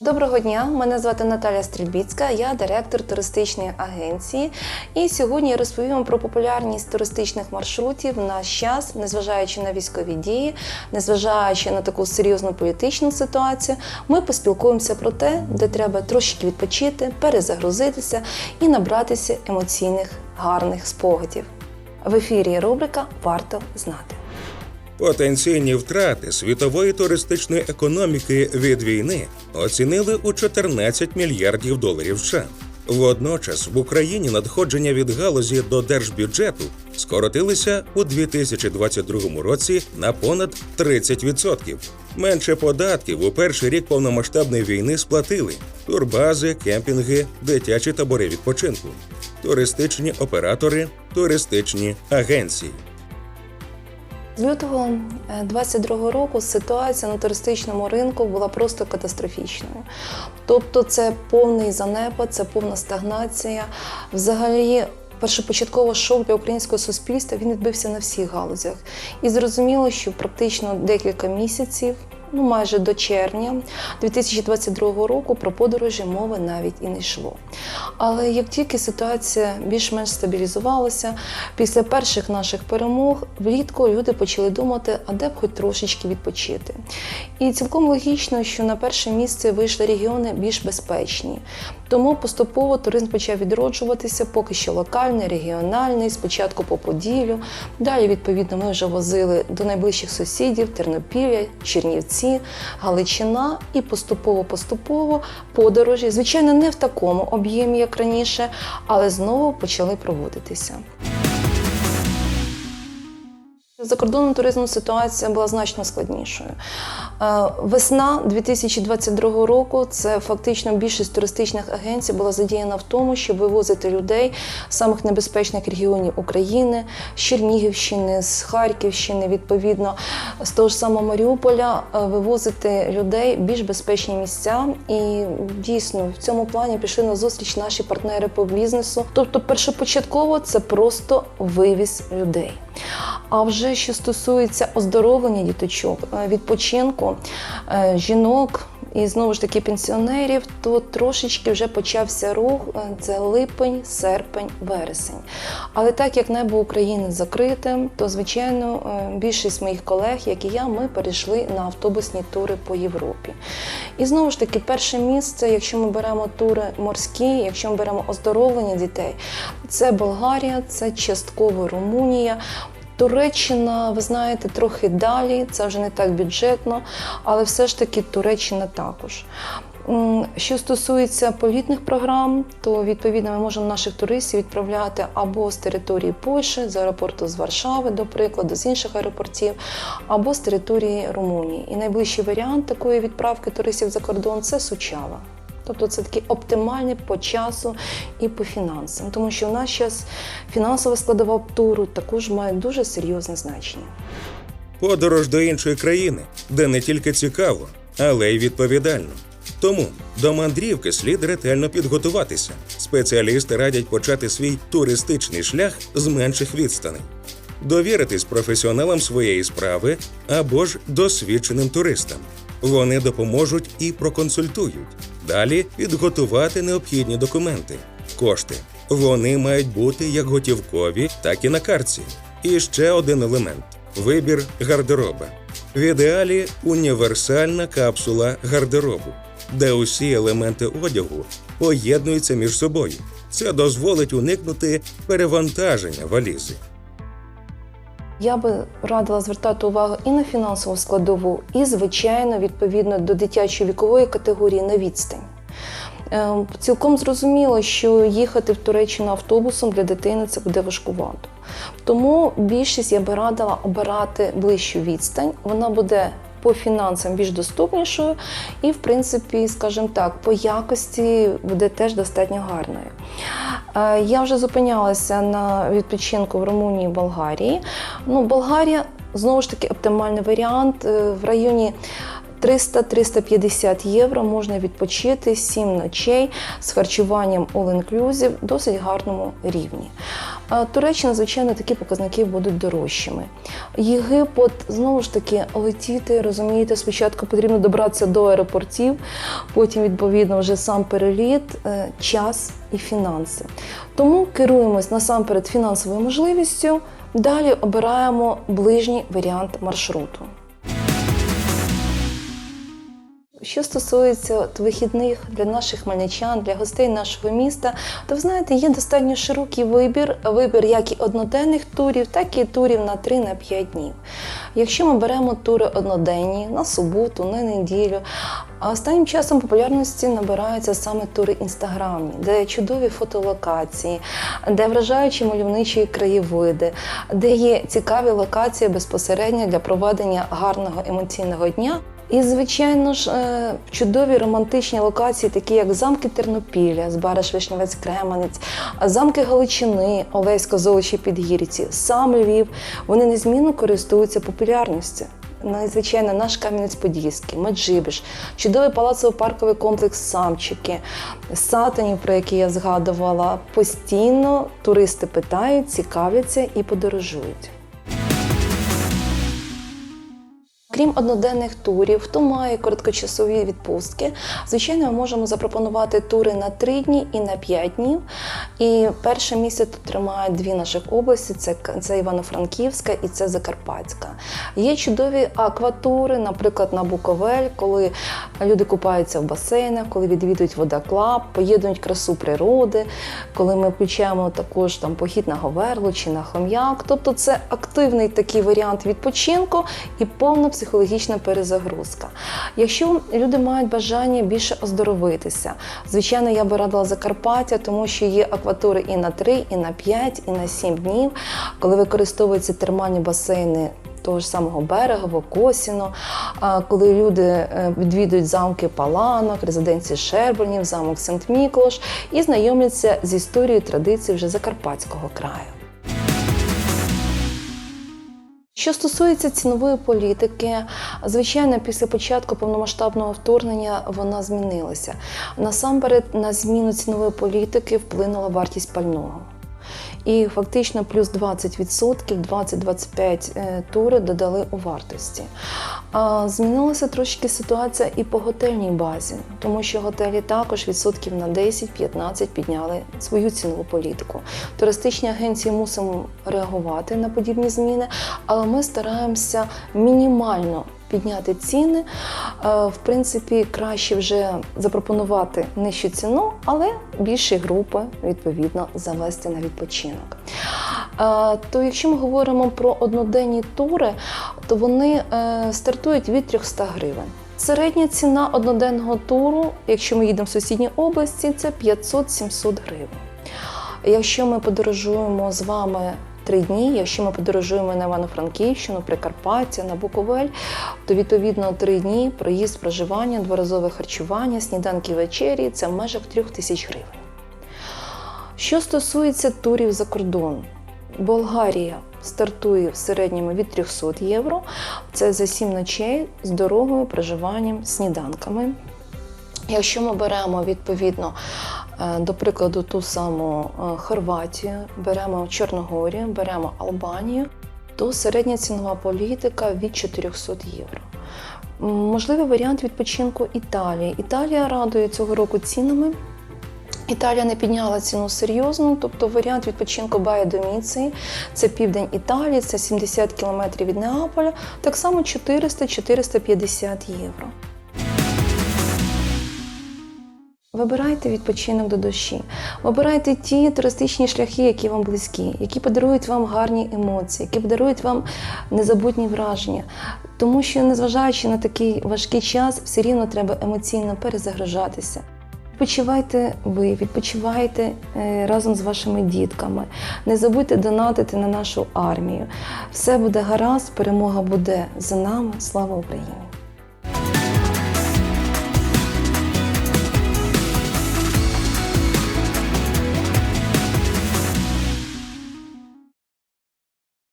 Доброго дня, мене звати Наталя Стрільбіцька, я директор туристичної агенції. І сьогодні я розповім про популярність туристичних маршрутів в наш час, незважаючи на військові дії, незважаючи на таку серйозну політичну ситуацію. Ми поспілкуємося про те, де треба трошки відпочити, перезагрузитися і набратися емоційних гарних спогадів. В ефірі рубрика Варто знати. Потенційні втрати світової туристичної економіки від війни оцінили у 14 мільярдів доларів США. Водночас в Україні надходження від галузі до держбюджету скоротилися у 2022 році на понад 30%. Менше податків у перший рік повномасштабної війни сплатили турбази, кемпінги, дитячі табори відпочинку, туристичні оператори, туристичні агенції. З лютого 22 року ситуація на туристичному ринку була просто катастрофічною. Тобто, це повний занепад, це повна стагнація. Взагалі, першопочатково шок для українського суспільства він відбився на всіх галузях. І зрозуміло, що практично декілька місяців. Ну, майже до червня 2022 року про подорожі мови навіть і не йшло. Але як тільки ситуація більш-менш стабілізувалася, після перших наших перемог влітку люди почали думати, а де б хоч трошечки відпочити. І цілком логічно, що на перше місце вийшли регіони більш безпечні. Тому поступово туризм почав відроджуватися, поки що локальний, регіональний, спочатку по Поділлю. Далі, відповідно, ми вже возили до найближчих сусідів Тернопілля, Чернівці, Галичина і поступово-поступово подорожі, звичайно, не в такому об'ємі, як раніше, але знову почали проводитися. За кордоном туризму ситуація була значно складнішою. Е, Весна 2022 року це фактично більшість туристичних агенцій була задіяна в тому, щоб вивозити людей з самих небезпечних регіонів України, з Чернігівщини, з Харківщини, відповідно, з того ж самого Маріуполя, е, вивозити людей в більш безпечні місця. І дійсно в цьому плані пішли на зустріч наші партнери по бізнесу. Тобто, першопочатково це просто вивіз людей. А вже що стосується оздоровлення діточок, е, відпочинку е, жінок і знову ж таки пенсіонерів, то трошечки вже почався рух. е, Це липень, серпень, вересень. Але так як небо України закрите, то звичайно більшість моїх колег, як і я, ми перейшли на автобусні тури по Європі. І знову ж таки, перше місце, якщо ми беремо тури морські, якщо ми беремо оздоровлення дітей, це Болгарія, це частково Румунія. Туреччина, ви знаєте, трохи далі, це вже не так бюджетно, але все ж таки Туреччина також. Що стосується політних програм, то відповідно ми можемо наших туристів відправляти або з території Польщі, з аеропорту з Варшави, до прикладу, з інших аеропортів, або з території Румунії. І найближчий варіант такої відправки туристів за кордон це Сучава. Тобто це такий оптимальний по часу і по фінансам, тому що в нас зараз фінансова складова туру також має дуже серйозне значення. Подорож до іншої країни, де не тільки цікаво, але й відповідально. Тому до мандрівки слід ретельно підготуватися. Спеціалісти радять почати свій туристичний шлях з менших відстаней, довіритись професіоналам своєї справи або ж досвідченим туристам. Вони допоможуть і проконсультують. Далі підготувати необхідні документи, кошти. Вони мають бути як готівкові, так і на картці. І ще один елемент вибір гардероба. В ідеалі універсальна капсула гардеробу, де усі елементи одягу поєднуються між собою. Це дозволить уникнути перевантаження валізи. Я би радила звертати увагу і на фінансову складову, і, звичайно, відповідно до дитячої вікової категорії на відстань. Е, Цілком зрозуміло, що їхати в Туреччину автобусом для дитини це буде важкувато. Тому більшість я би радила обирати ближчу відстань. Вона буде по фінансам більш доступнішою, і, в принципі, скажімо так, по якості буде теж достатньо гарною. Е, Я вже зупинялася на відпочинку в Румунії і Болгарії. Ну, Болгарія знову ж таки оптимальний варіант Е, в районі. 300-350 євро можна відпочити 7 ночей з харчуванням all-inclusive досить гарному рівні. Туреччина, звичайно, такі показники будуть дорожчими. Єгипет знову ж таки летіти, розумієте, спочатку потрібно добратися до аеропортів, потім відповідно вже сам переліт, е, час і фінанси. Тому керуємось насамперед фінансовою можливістю. Далі обираємо ближній варіант маршруту. Що стосується от вихідних для наших хмельничан, для гостей нашого міста, то ви знаєте, є достатньо широкий вибір, вибір як і одноденних турів, так і турів на 3-5 днів. Якщо ми беремо тури одноденні на суботу, на неділю, а останнім часом популярності набираються саме тури інстаграмні, де чудові фотолокації, де вражаючі мальовничі краєвиди, де є цікаві локації безпосередньо для проведення гарного емоційного дня. І, звичайно ж, е, чудові романтичні локації, такі як замки Тернопілля, Збараш Вишневець Кременець, замки Галичини, Олесько Золочі Підгірці, сам Львів, вони незмінно користуються популярністю. Ну, наш Кам'янець-Подільський, Меджибіж, чудовий палацово-парковий комплекс Самчики, Сатанів, про який я згадувала. Постійно туристи питають, цікавляться і подорожують. Крім одноденних турів, хто має короткочасові відпустки, звичайно, ми можемо запропонувати тури на 3 дні і на 5 днів. І перше місце тут тримають дві наших області: це, це Івано-Франківська і це Закарпатська. Є чудові акватури, наприклад, на Буковель, коли люди купаються в басейнах, коли відвідують водоклаб, поєднують красу природи, коли ми включаємо також там похід на Говерло чи на Хом'як. Тобто це активний такий варіант відпочинку і повна психологічна перезагрузка. Якщо люди мають бажання більше оздоровитися, звичайно, я би радила Закарпаття, тому що є акватури і на 3, і на 5, і на 7 днів, коли використовуються термальні басейни. Того ж самого берегово, Косіно, коли люди е, відвідують замки Паланок, резиденції Шербурнів, замок Сент-Міклош і знайомляться з історією традицій вже Закарпатського краю. Що стосується цінової політики, звичайно, після початку повномасштабного вторгнення вона змінилася. Насамперед, на зміну цінової політики вплинула вартість пального. І фактично плюс 20%, 20-25 е, тури додали у вартості. Змінилася трошки ситуація і по готельній базі, тому що готелі також відсотків на 10-15 підняли свою цінову політику. Туристичні агенції мусимо реагувати на подібні зміни, але ми стараємося мінімально підняти ціни. Е, В принципі, краще вже запропонувати нижчу ціну, але більші групи відповідно завести на відпочинок. Е, То якщо ми говоримо про одноденні тури, то вони е, стартують від 300 гривень. Середня ціна одноденного туру, якщо ми їдемо в сусідній області, це 500-700 гривень. Якщо ми подорожуємо з вами три дні, якщо ми подорожуємо на Івано-Франківщину, Прикарпаття, на Буковель, то відповідно три дні проїзд, проживання, дворазове харчування, сніданки вечері це в межах трьох тисяч гривень. Що стосується турів за кордон, Болгарія стартує в середньому від 300 євро. Це за 7 ночей з дорогою, проживанням, сніданками. Якщо ми беремо відповідно, е, до прикладу, ту саму е, Хорватію, беремо Чорногорію, беремо Албанію, то середня цінова політика від 400 євро. Можливий варіант відпочинку Італії. Італія радує цього року цінами. Італія не підняла ціну серйозно, тобто варіант відпочинку Бая Доміції це південь Італії, це 70 кілометрів від Неаполя, так само 400-450 євро. Вибирайте відпочинок до душі. Вибирайте ті туристичні шляхи, які вам близькі, які подарують вам гарні емоції, які подарують вам незабутні враження. Тому що, незважаючи на такий важкий час, все рівно треба емоційно перезагружатися. Відпочивайте ви, відпочивайте е, разом з вашими дітками. Не забудьте донатити на нашу армію. Все буде гаразд, перемога буде за нами. Слава Україні!